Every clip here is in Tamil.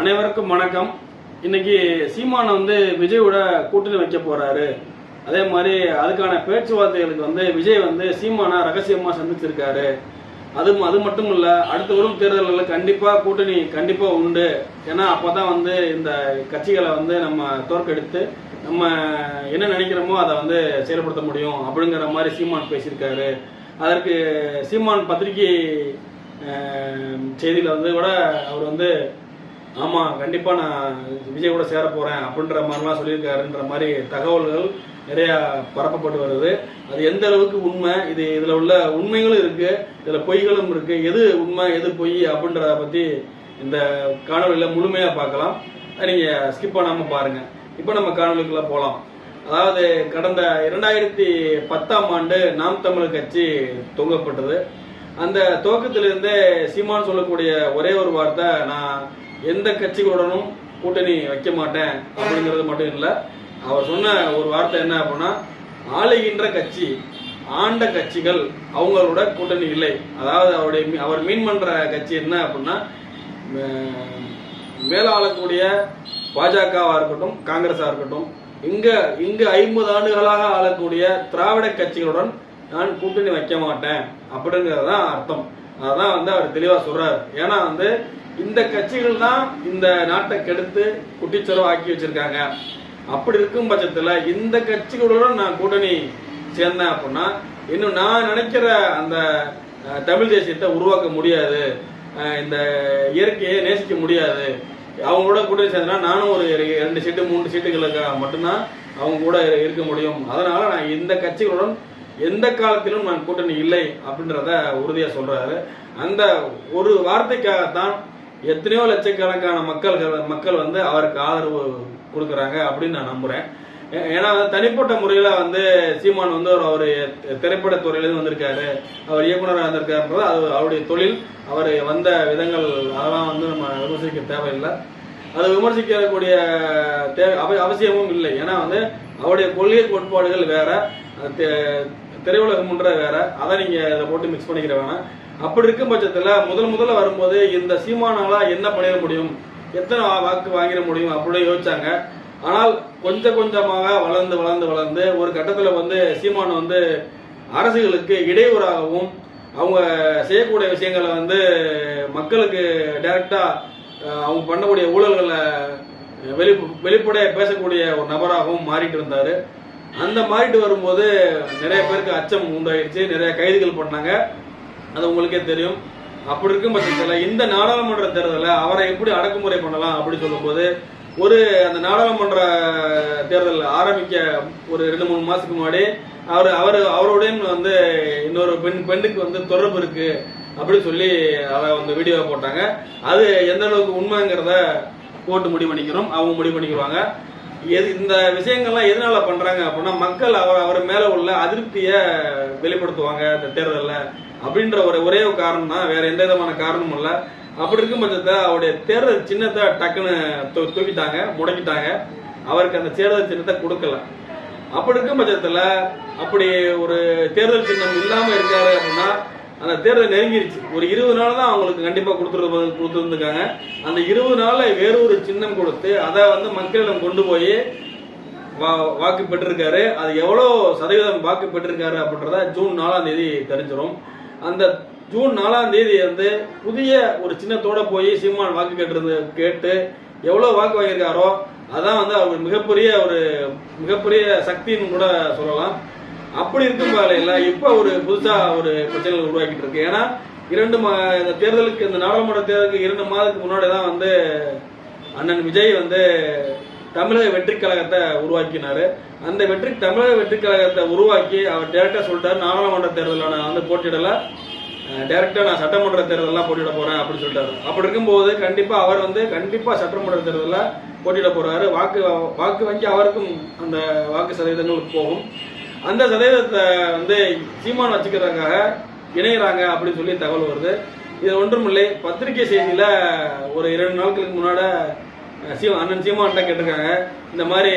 அனைவருக்கும் வணக்கம். இன்னைக்கு சீமான் வந்து விஜயோட கூட்டணி வைக்க போறாரு. அதே மாதிரி அதுக்கான பேச்சுவார்த்தைகளுக்கு வந்து விஜய் வந்து சீமானா ரகசியமா சந்திச்சிருக்காரு. அது அது மட்டும் இல்ல அடுத்து வரும் தேர்தல்களில் கண்டிப்பா கூட்டணி கண்டிப்பா உண்டு. ஏன்னா அப்பதான் வந்து இந்த கட்சிகளை வந்து நம்ம தோற்கடித்து நம்ம என்ன நினைக்கிறோமோ அதை வந்து செயல்படுத்த முடியும் அப்படிங்கிற மாதிரி சீமான் பேசியிருக்காரு. அதற்கு சீமான் பத்திரிகை செய்தியில் செய்தியில வந்து கூட அவர் வந்து ஆமாம் கண்டிப்பாக நான் விஜய் கூட சேர போகிறேன் அப்படின்ற மாதிரிலாம் சொல்லியிருக்காருன்ற மாதிரி தகவல்கள் நிறையா பரப்பப்பட்டு வருது. அது எந்த அளவுக்கு உண்மை? இது இதில் உள்ள உண்மைகளும் இருக்குது இதில் பொய்களும் இருக்குது எது உண்மை எது பொய் அப்படின்றத பற்றி இந்த காணொலியில் முழுமையாக பார்க்கலாம். நீங்கள் ஸ்கிப் பண்ணாமல் பாருங்க. இப்போ நம்ம காணொலிக்குள்ளே போகலாம் அதாவது கடந்த இரண்டாயிரத்தி பத்தாம் ஆண்டு நாம் தமிழ் கட்சி துவங்கப்பட்டது. அந்த துவக்கத்திலிருந்தே சீமான் சொல்லக்கூடிய ஒரே ஒரு வார்த்தை நான் எந்த கட்சிகளுடனும் கூட்டணி வைக்க மாட்டேன் அப்படிங்கிறது மட்டும் இல்லை. அவர் சொன்ன ஒரு வார்த்தை என்ன அப்படின்னா ஆளுகின்ற கட்சி ஆண்ட கட்சிகள் அவங்களோட கூட்டணி இல்லை. அதாவது அவருடைய அவர் மீன் பண்ற கட்சி என்ன அப்படின்னா மேலாளக்கூடிய ஆளக்கூடிய பாஜகவா இருக்கட்டும் காங்கிரஸா இருக்கட்டும் இங்க இங்க ஐம்பது ஆண்டுகளாக ஆளக்கூடிய திராவிட கட்சிகளுடன் நான் கூட்டணி வைக்க மாட்டேன் அப்படிங்கிறது தான் அர்த்தம். அதான் வந்து அவர் தெளிவா சொல்றாரு. ஏன்னா வந்து இந்த கட்சிகள் தான் இந்த நாட்டை கெடுத்து குட்டிச்சரவு ஆக்கி வச்சிருக்காங்க. அப்படி இருக்கும் பட்சத்துல இந்த கட்சிகளுடன் நான் கூட்டணி சேர்ந்தேன் அப்படின்னா இன்னும் நான் நினைக்கிற அந்த தமிழ் தேசியத்தை உருவாக்க முடியாது. இந்த இயற்கையை நேசிக்க முடியாது. அவங்களோட கூட்டணி சேர்ந்தனா நானும் ஒரு ரெண்டு சீட்டு மூணு சீட்டுகளுக்கு மட்டும்தான் அவங்க கூட இருக்க முடியும். அதனால நான் இந்த கட்சிகளுடன் எந்த காலத்திலும் நான் கூட்டணி இல்லை அப்படின்றத உறுதியாக சொல்றாரு. அந்த ஒரு வார்த்தைக்காகத்தான் எத்தனையோ லட்சக்கணக்கான மக்கள் மக்கள் வந்து அவருக்கு ஆதரவு கொடுக்குறாங்க அப்படின்னு நான் நம்புறேன். ஏ- ஏன்னா வந்து தனிப்பட்ட முறையில் வந்து சீமான் வந்து ஒரு அவர் திரைப்பட துறையிலேருந்து வந்திருக்காரு. அவர் இயக்குனராக இருந்திருக்காருன்றது அது அவருடைய தொழில். அவர் வந்த விதங்கள் அதெல்லாம் வந்து நம்ம விமர்சிக்க தேவையில்லை. அது விமர்சிக்கக்கூடிய தேவை அவ- அவசியமும் இல்லை. ஏன்னா வந்து அவருடைய கொள்கை கோட்பாடுகள் வேற. திரையுலகம்ன்ற வேற. அதை நீங்க இதை போட்டு மிக்ஸ் பண்ணிக்கிற வேணாம். அப்படி இருக்கும் பட்சத்துல முதல் முதல்ல வரும்போது இந்த சீமானாலா என்ன பண்ணிட முடியும்? எத்தனை வாக்கு வாங்கிட முடியும்? அப்படின்னு யோசிச்சாங்க. ஆனால் கொஞ்சம் கொஞ்சமாக வளர்ந்து வளர்ந்து வளர்ந்து ஒரு கட்டத்துல வந்து சீமான் வந்து அரசுகளுக்கு இடையூறாகவும் அவங்க செய்யக்கூடிய விஷயங்களை வந்து மக்களுக்கு டைரக்டா அவங்க பண்ணக்கூடிய ஊழல்களை வெளி வெளிப்படைய பேசக்கூடிய ஒரு நபராகவும் மாறிட்டு இருந்தாரு. அந்த மாறிட்டு வரும்போது நிறைய பேருக்கு அச்சம் உண்டாயிடுச்சு நிறைய கைதுகள் பண்ணாங்க. அது உங்களுக்கே தெரியும். அப்படி இருக்கும் பட்சத்தில் இந்த நாடாளுமன்ற தேர்தலில் அவரை எப்படி அடக்குமுறை பண்ணலாம் அப்படின்னு சொல்லும்போது ஒரு அந்த நாடாளுமன்ற தேர்தல் ஆரம்பிக்க ஒரு ரெண்டு மூணு மாதத்துக்கு முன்னாடி அவர் அவர் அவருடன் வந்து இன்னொரு பெண் பெண்ணுக்கு வந்து தொடர்பு இருக்கு அப்படின்னு சொல்லி அதை வந்து வீடியோவை போட்டாங்க. அது எந்த அளவுக்கு உண்மைங்கிறத போட்டு முடிவு பண்ணிக்கிறோம். அவங்க முடிவு பண்ணிக்கிறாங்க எது இந்த விஷயங்கள்லாம் எதனால பண்றாங்க அப்படின்னா மக்கள் அவர் அவர் மேல உள்ள அதிருப்திய வெளிப்படுத்துவாங்க இந்த தேர்தலில் அப்படின்ற ஒரு ஒரே காரணம் தான் வேற எந்த விதமான காரணமும் இல்லை. அப்படி இருக்கும் பட்சத்தை அவருடைய தேர்தல் சின்னத்தை டக்குன்னு தூக்கிட்டாங்க முடக்கிட்டாங்க. அவருக்கு அந்த தேர்தல் சின்னத்தை கொடுக்கல. அப்படி இருக்கும் பட்சத்தில் அப்படி ஒரு தேர்தல் சின்னம் இல்லாமல் இருக்காரு அப்படின்னா அந்த தேர்தல் நெருங்கிருச்சு. ஒரு இருபது நாள் தான் அவங்களுக்கு கண்டிப்பாக கொடுத்துரு கொடுத்துருந்துருக்காங்க. அந்த இருபது நாளில் வேறு ஒரு சின்னம் கொடுத்து அதை வந்து மக்களிடம் கொண்டு போய் வா- வாக்கு பெற்றிருக்காரு. அது எவ்வளோ சதவீதம் வாக்கு பெற்றிருக்காரு அப்படின்றத ஜூன் நாலாம் தேதி தெரிஞ்சிடும் அந்த ஜூன் நாலாம் தேதி வந்து புதிய ஒரு சின்னத்தோட போய் சீமான் வாக்கு கேட்டிருந்து கேட்டு எவ்வளோ வாக்கு வாங்கியிருக்காரோ அதான் வந்து அவர் மிகப்பெரிய ஒரு மிகப்பெரிய சக்தின்னு கூட சொல்லலாம். அப்படி இருக்கும் வேலையில் இப்போ ஒரு புதுசாக ஒரு பிரச்சனைகள் உருவாக்கிட்டு இருக்கு. ஏன்னா இரண்டு மா இந்த தேர்தலுக்கு இந்த நாடாளுமன்ற தேர்தலுக்கு இரண்டு மாதத்துக்கு முன்னாடி தான் வந்து அண்ணன் விஜய் வந்து தமிழக வெற்றி கழகத்தை உருவாக்கினார். அந்த வெற்றி தமிழக வெற்றி கழகத்தை உருவாக்கி அவர் டேரெக்டாக சொல்லிட்டார் நாடாளுமன்ற தேர்தலில் நான் வந்து போட்டியிடல. டேரக்டாக நான் சட்டமன்ற தேர்தலெலாம் போட்டியிட போகிறேன் அப்படின்னு சொல்லிட்டாரு. அப்படி இருக்கும்போது கண்டிப்பாக அவர் வந்து கண்டிப்பாக சட்டமன்ற தேர்தலில் போட்டியிட போகிறாரு வாக்கு வாக்கு வங்கி அவருக்கும் அந்த வாக்கு சதவீதங்களுக்கு போகும். அந்த சதவீதத்தை வந்து சீமான் வச்சுக்கிறதுக்காக இணைகிறாங்க அப்படின்னு சொல்லி தகவல் வருது. இது ஒன்றுமில்லை. பத்திரிகை செய்தியில் ஒரு இரண்டு நாட்களுக்கு முன்னாட சீ அண்ணன் சீமான்ட்ட கேட்டிருக்காங்க. இந்த மாதிரி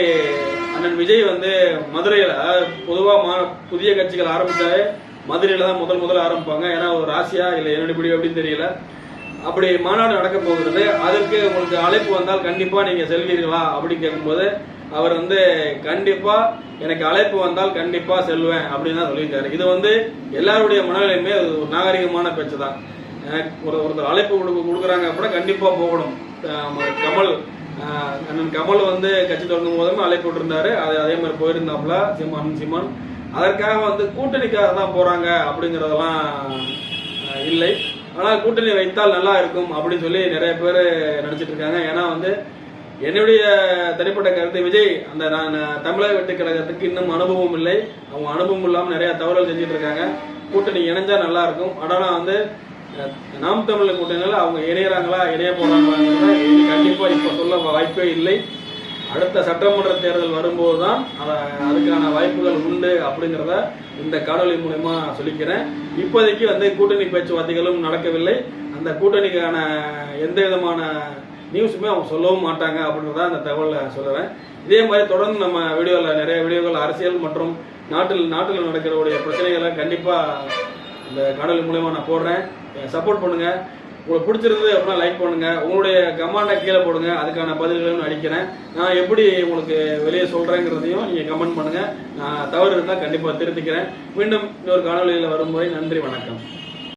அண்ணன் விஜய் வந்து மதுரையில் பொதுவாக மா புதிய கட்சிகள் ஆரம்பித்தாவே மதுரையில் தான் முதல் முதல்ல ஆரம்பிப்பாங்க. ஏன்னா ஒரு ராசியா இல்லை என்னடி பிடி அப்படின்னு தெரியல. அப்படி மாநாடு நடக்க போகிறது. அதற்கு உங்களுக்கு அழைப்பு வந்தால் கண்டிப்பாக நீங்கள் செல்வீர்களா அப்படின்னு கேட்கும்போது அவர் வந்து கண்டிப்பா எனக்கு அழைப்பு வந்தால் கண்டிப்பா செல்வேன் அப்படின்னு தான் சொல்லியிருக்காரு. இது வந்து எல்லாருடைய மனநிலையுமே அது ஒரு நாகரிகமான பேச்சு தான். எனக்கு ஒரு ஒருத்தர் அழைப்பு கொடுக்க கொடுக்குறாங்க அப்படின்னா கண்டிப்பா போகணும். கமல் அண்ணன் கமல் வந்து கட்சி தொடங்கும் போதும் அழைப்பு விட்டுருந்தாரு. அது அதே மாதிரி போயிருந்தாப்புல சீமான் சிம்மன் அதற்காக வந்து கூட்டணிக்காக தான் போறாங்க அப்படிங்கிறதெல்லாம் இல்லை. ஆனால் கூட்டணி வைத்தால் நல்லா இருக்கும் அப்படின்னு சொல்லி நிறைய பேர் நினைச்சிட்டு இருக்காங்க. ஏன்னா வந்து என்னுடைய தனிப்பட்ட கருத்து விஜய் அந்த நான் தமிழக வெட்டு கழகத்துக்கு இன்னும் அனுபவம் இல்லை. அவங்க அனுபவம் இல்லாமல் நிறைய தவறுகள் செஞ்சுட்டு இருக்காங்க. கூட்டணி இணைஞ்சா நல்லா இருக்கும். ஆனால் வந்து நாம் தமிழர் கூட்டணியில் அவங்க இணையறாங்களா இணைய போறாங்களா கண்டிப்பாக இப்போ சொல்ல வாய்ப்பே இல்லை. அடுத்த சட்டமன்ற தேர்தல் வரும்போது தான் அதுக்கான வாய்ப்புகள் உண்டு அப்படிங்கிறத இந்த காணொலி மூலயமா சொல்லிக்கிறேன். இப்போதைக்கு வந்து கூட்டணி பேச்சுவார்த்தைகளும் நடக்கவில்லை. அந்த கூட்டணிக்கான எந்த விதமான நியூஸுமே அவங்க சொல்லவும் மாட்டாங்க அப்படின்றத அந்த தகவலை சொல்லுறேன். இதே மாதிரி தொடர்ந்து நம்ம வீடியோவில் நிறைய வீடியோக்கள் அரசியல் மற்றும் நாட்டில் நாட்டில் நடக்கிறவுடைய பிரச்சனைகளை கண்டிப்பாக இந்த காணொலி மூலயமா நான் போடுறேன். சப்போர்ட் பண்ணுங்கள் உங்களுக்கு பிடிச்சிருந்தது அப்படின்னா லைக் பண்ணுங்கள் உங்களுடைய கமெண்ட்டை கீழே போடுங்க. அதுக்கான பதில்களையும் அடிக்கிறேன் நான் எப்படி உங்களுக்கு வெளியே சொல்கிறேங்கிறதையும் நீங்கள் கமெண்ட் பண்ணுங்கள் நான் தவறு இருந்தால் கண்டிப்பாக திருத்திக்கிறேன். மீண்டும் இன்னொரு காணொலியில் வரும்போது நன்றி வணக்கம்.